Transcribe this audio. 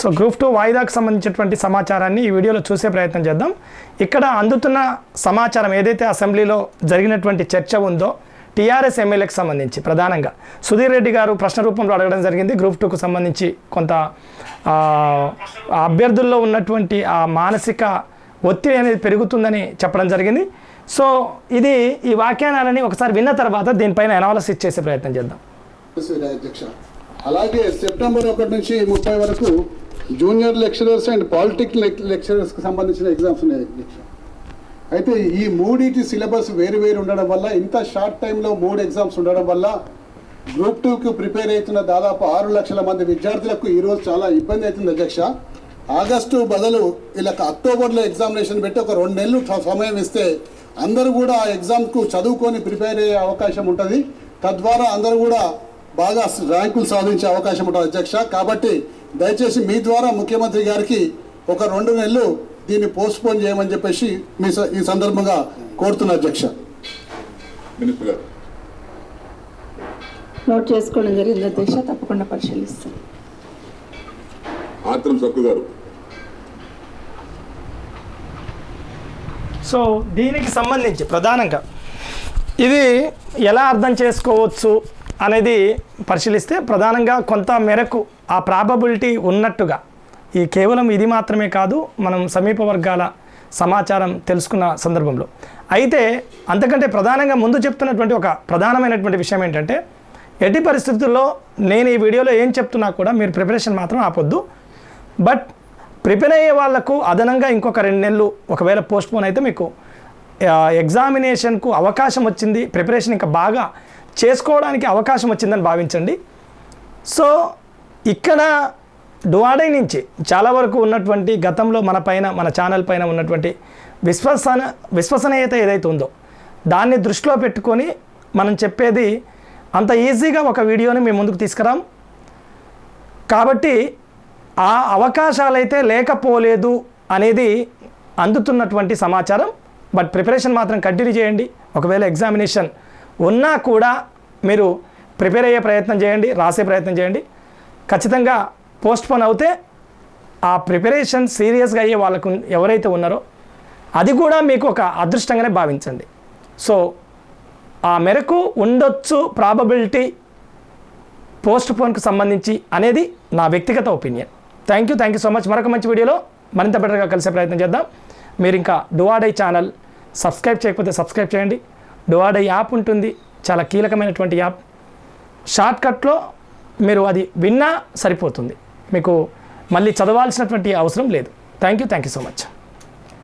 So group two వాయిదాకు సంబంధించినటువంటి సమాచారాన్ని ఈ వీడియోలో చూసే ప్రయత్నం చేద్దాం. ఇక్కడ అందుతున్న సమాచారం ఏదైతే అసెంబ్లీలో జరిగినటువంటి చర్చ ఉందో టీఆర్ఎస్ ఎమ్మెల్యేకి సంబంధించి ప్రధానంగా. సుధీర్ రెడ్డి గారు ప్రశ్న రూపంలో అడగడం జరిగింది. గ్రూప్ టూకు సంబంధించి కొంత అభ్యర్థుల్లో ఉన్నటువంటి ఆ మానసిక ఒత్తిడి అనేది పెరుగుతుందని చెప్పడం జరిగింది. సో ఇది ఈ వ్యాఖ్యానాలని ఒకసారి విన్న తర్వాత దీనిపైన అనాలసిస్ చేసే ప్రయత్నం చేద్దాం. అలాగే సెప్టెంబర్ ఒకటి నుంచి ముప్పై వరకు జూనియర్ లెక్చరర్స్ అండ్ పాలిటిక్ లెక్చరర్స్కి సంబంధించిన ఎగ్జామ్స్ ఉన్నాయి అయితే ఈ మూడింటి సిలబస్ వేరు వేరు ఉండడం వల్ల ఇంత షార్ట్ టైంలో మూడు ఎగ్జామ్స్ ఉండడం వల్ల గ్రూప్ టూకి ప్రిపేర్ అవుతున్న దాదాపు ఆరు లక్షల మంది విద్యార్థులకు ఈరోజు చాలా ఇబ్బంది అవుతుంది అధ్యక్ష ఆగస్టు బదులు వీళ్ళకి అక్టోబర్లో ఎగ్జామినేషన్ పెట్టి ఒక రెండు నెలలు సమయం ఇస్తే అందరూ కూడా ఆ ఎగ్జామ్కు చదువుకొని ప్రిపేర్ అయ్యే అవకాశం ఉంటుంది. తద్వారా అందరూ కూడా బాగా ర్యాంకులు సాధించే అవకాశం ఉంటుంది అధ్యక్ష. కాబట్టి దయచేసి మీ ద్వారా ముఖ్యమంత్రి గారికి ఒక రెండు నెలలు దీన్ని పోస్ట్పోన్ చేయమని చెప్పేసి మీ స- ఈ సందర్భంగా కోరుతున్నా అధ్యక్ష. మినిస్టర్ గారు. నోట్ చేసుకోవడం జరిగింది అధ్యక్ష తప్పకుండా పరిశీలిస్తాం. ఆత్రం సక్కు గారు. సో దీనికి సంబంధించి ప్రధానంగా ఇది ఎలా అర్థం చేసుకోవచ్చు? అనేది పరిశీలిస్తే ప్రధానంగా కొంత మేరకు ఆ ప్రాబబిలిటీ ఉన్నట్టుగా ఈ కేవలం ఇది మాత్రమే కాదు మనం సమీప వర్గాల సమాచారం తెలుసుకున్న సందర్భంలో. అయితే అంతకంటే ప్రధానంగా ముందు చెప్తున్నటువంటి ఒక ప్రధానమైనటువంటి విషయం ఏంటంటే ఎట్టి పరిస్థితుల్లో నేను ఈ వీడియోలో ఏం చెప్తున్నా కూడా మీరు ప్రిపరేషన్ మాత్రం ఆపొద్దు. బట్ ప్రిపేర్ అయ్యే వాళ్ళకు అదనంగా ఇంకొక రెండు నెలలు ఒకవేళ పోస్ట్పోన్ అయితే మీకు ఎగ్జామినేషన్కు అవకాశం వచ్చింది ప్రిపరేషన్ ఇంకా బాగా చేసుకోవడానికి అవకాశం వచ్చిందని భావించండి. సో ఇక్కడ డువాడై నుంచి చాలా వరకు ఉన్నటువంటి గతంలో మన పైన మన ఛానల్ పైన ఉన్నటువంటి విశ్వసన విశ్వసనీయత ఏదైతే ఉందో దాన్ని దృష్టిలో పెట్టుకొని మనం చెప్పేది అంత ఈజీగా ఒక వీడియోని మేము ముందుకు తీసుకురాం. కాబట్టి ఆ అవకాశాలైతే లేకపోలేదు అనేది అందుతున్నటువంటి సమాచారం. బట్ ప్రిపరేషన్ మాత్రం కంటిన్యూ చేయండి. ఒకవేళ ఎగ్జామినేషన్ ఉన్నా కూడా మీరు ప్రిపేర్ అయ్యే ప్రయత్నం చేయండి రాసే ప్రయత్నం చేయండి. ఖచ్చితంగా పోస్ట్పోన్ అవుతే ఆ ప్రిపరేషన్ సీరియస్గా అయ్యే వాళ్ళకు ఎవరైతే ఉన్నారో అది కూడా మీకు ఒక అదృష్టంగానే భావించండి. సో ఆ మేరకు ఉండొచ్చు ప్రాబబిలిటీ పోస్ట్ పోన్కు సంబంధించి అనేది నా వ్యక్తిగత opinion. Thank you thank you so much. మరొక మంచి వీడియోలో మరింత బెటర్గా కలిసే ప్రయత్నం చేద్దాం. మీరు ఇంకా డువాడై ఛానల్ సబ్స్క్రైబ్ చేయకపోతే సబ్స్క్రైబ్ చేయండి. డువాడై యాప్ ఉంటుంది. చాలా కీలకమైనటువంటి యాప్. షార్ట్కట్లో మీరు అది విన్నా సరిపోతుంది. మీకు మళ్ళీ చదవాల్సినటువంటి అవసరం లేదు. Thank you thank you so much.